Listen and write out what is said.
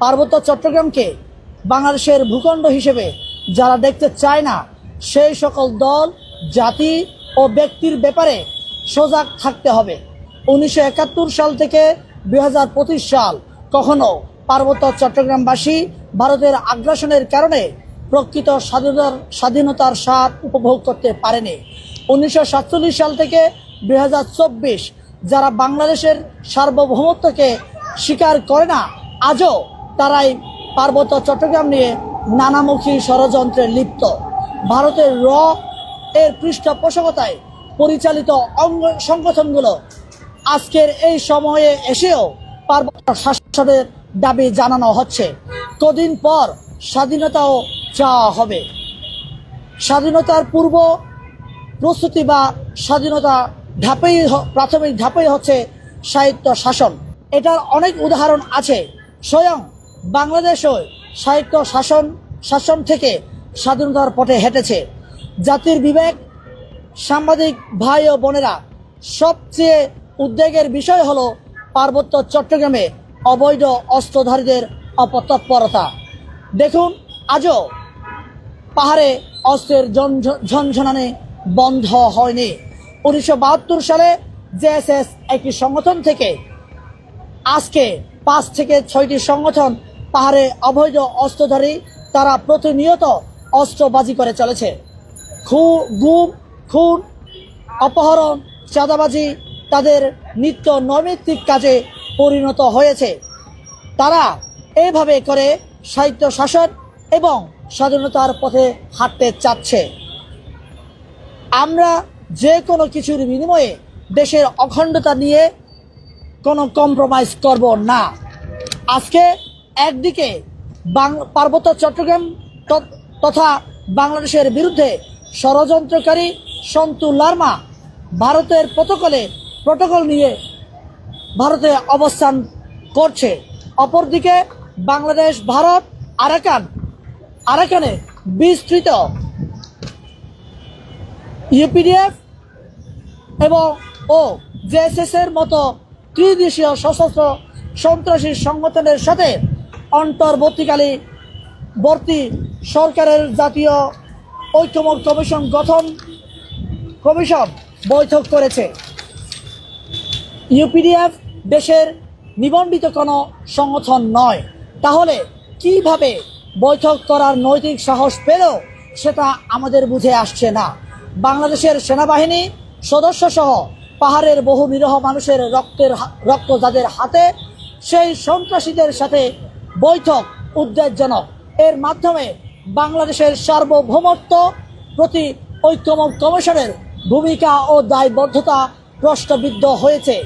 পার্বত্য চট্টগ্রামকে বাংলাদেশের ভূখণ্ড হিসেবে যারা দেখতে চায় না, সেই সকল দল, জাতি ও ব্যক্তির ব্যাপারে সজাগ থাকতে হবে। উনিশশো একাত্তর সাল থেকে দু হাজার পঁচিশ সাল কখনো পার্বত্য চট্টগ্রামবাসী ভারতের আগ্রাসনের কারণে প্রকৃত স্বাধীনতার স্বাধীনতার স্বাদ উপভোগ করতে পারেনি। উনিশশো সাতচল্লিশ সাল থেকে দু হাজার চব্বিশ যারা বাংলাদেশের সার্বভৌমত্বকে স্বীকার করে না, আজও তারাই পার্বত্য চট্টগ্রাম নিয়ে নানামুখী ষড়যন্ত্রে লিপ্ত। ভারতের র এর পৃষ্ঠপোষকতায় পরিচালিত অঙ্গ সংগঠনগুলো আজকের এই সময়ে এসেও পার্বত্য শাসনের দাবি জানানো হচ্ছে। কদিন পর স্বাধীনতাও চাওয়া হবে। স্বাধীনতার পূর্ব প্রস্তুতি বা স্বাধীনতা ধাপেই প্রাথমিক ধাপেই হচ্ছে সাহিত্য শাসন। এটার অনেক উদাহরণ আছে। স্বয়ং বাংলাদেশও সাহিত্য শাসন শাসন থেকে স্বাধীনতার পথে হেঁটেছে। জাতির বিবেক, সাংবাদিক ভাই ও বোনেরা, সবচেয়ে উদ্বেগের বিষয় হলো পার্বত্য চট্টগ্রামে অবৈধ অস্ত্রধারীদের অপতৎপরতা। দেখুন, আজও পাহাড়ে অস্ত্রের ঝনঝ- ঝনঝনানি বন্ধ হয়নি। উনিশশো বাহাত্তর সালে জেএসএস একটি সংগঠন থেকে আজকে পাঁচ থেকে ছয়টি সংগঠন পাহাড়ে অবৈধ অস্ত্রধারী তারা প্রতিনিয়ত অস্ত্রবাজি করে চলেছে। খু, গুম, খুন, অপহরণ, চাঁদাবাজি তাদের নিত্য নৈমিত্তিক কাজে পরিণত হয়েছে। তারা এইভাবে করে সাহিত্য শাসন এবং স্বাধীনতার পথে হাঁটতে চাচ্ছে। আমরা যে কোনো কিছুর বিনিময়ে দেশের অখণ্ডতা নিয়ে কোনো কম্প্রোমাইজ করব না। আজকে একদিকে পার্বত্য চট্টগ্রাম তথা বাংলাদেশের বিরুদ্ধে ষড়যন্ত্রকারী সন্তু লার্মা ভারতের প্রটোকলে প্রোটোকল নিয়ে ভারতে অবস্থান করছে। অপরদিকে বাংলাদেশ, ভারত, আরাকান আরাকানে বিস্তৃত ইউপিডিএফ এবং ও জেএসএস এর মতো ত্রিদেশীয় সশস্ত্র সন্ত্রাসী সংগঠনের সাথে অন্তর্বর্তীকালী বর্তী সরকারের জাতীয় ঐক্যমত কমিশন গঠন কমিশন বৈঠক করেছে। ইউপিডিএফ দেশের নিবন্ধিত কোনো সংগঠন নয়। তাহলে কীভাবে বৈঠক করার নৈতিক সাহস পেল সেটা আমাদের বুঝে আসছে না। বাংলাদেশের সেনাবাহিনী সদস্য সহ পাহাড়ের বহু নিরহ মানুষের রক্তের রক্ত যাদের হাতে, সেই সন্ত্রাসীদের সাথে বৈঠক উদ্বেগজনক। এর মাধ্যমে বাংলাদেশের সার্বভৌমত্ব প্রতি ঐক্যমত কমিশনের ভূমিকা ও দায়বদ্ধতা প্রশ্নবিদ্ধ হয়েছে।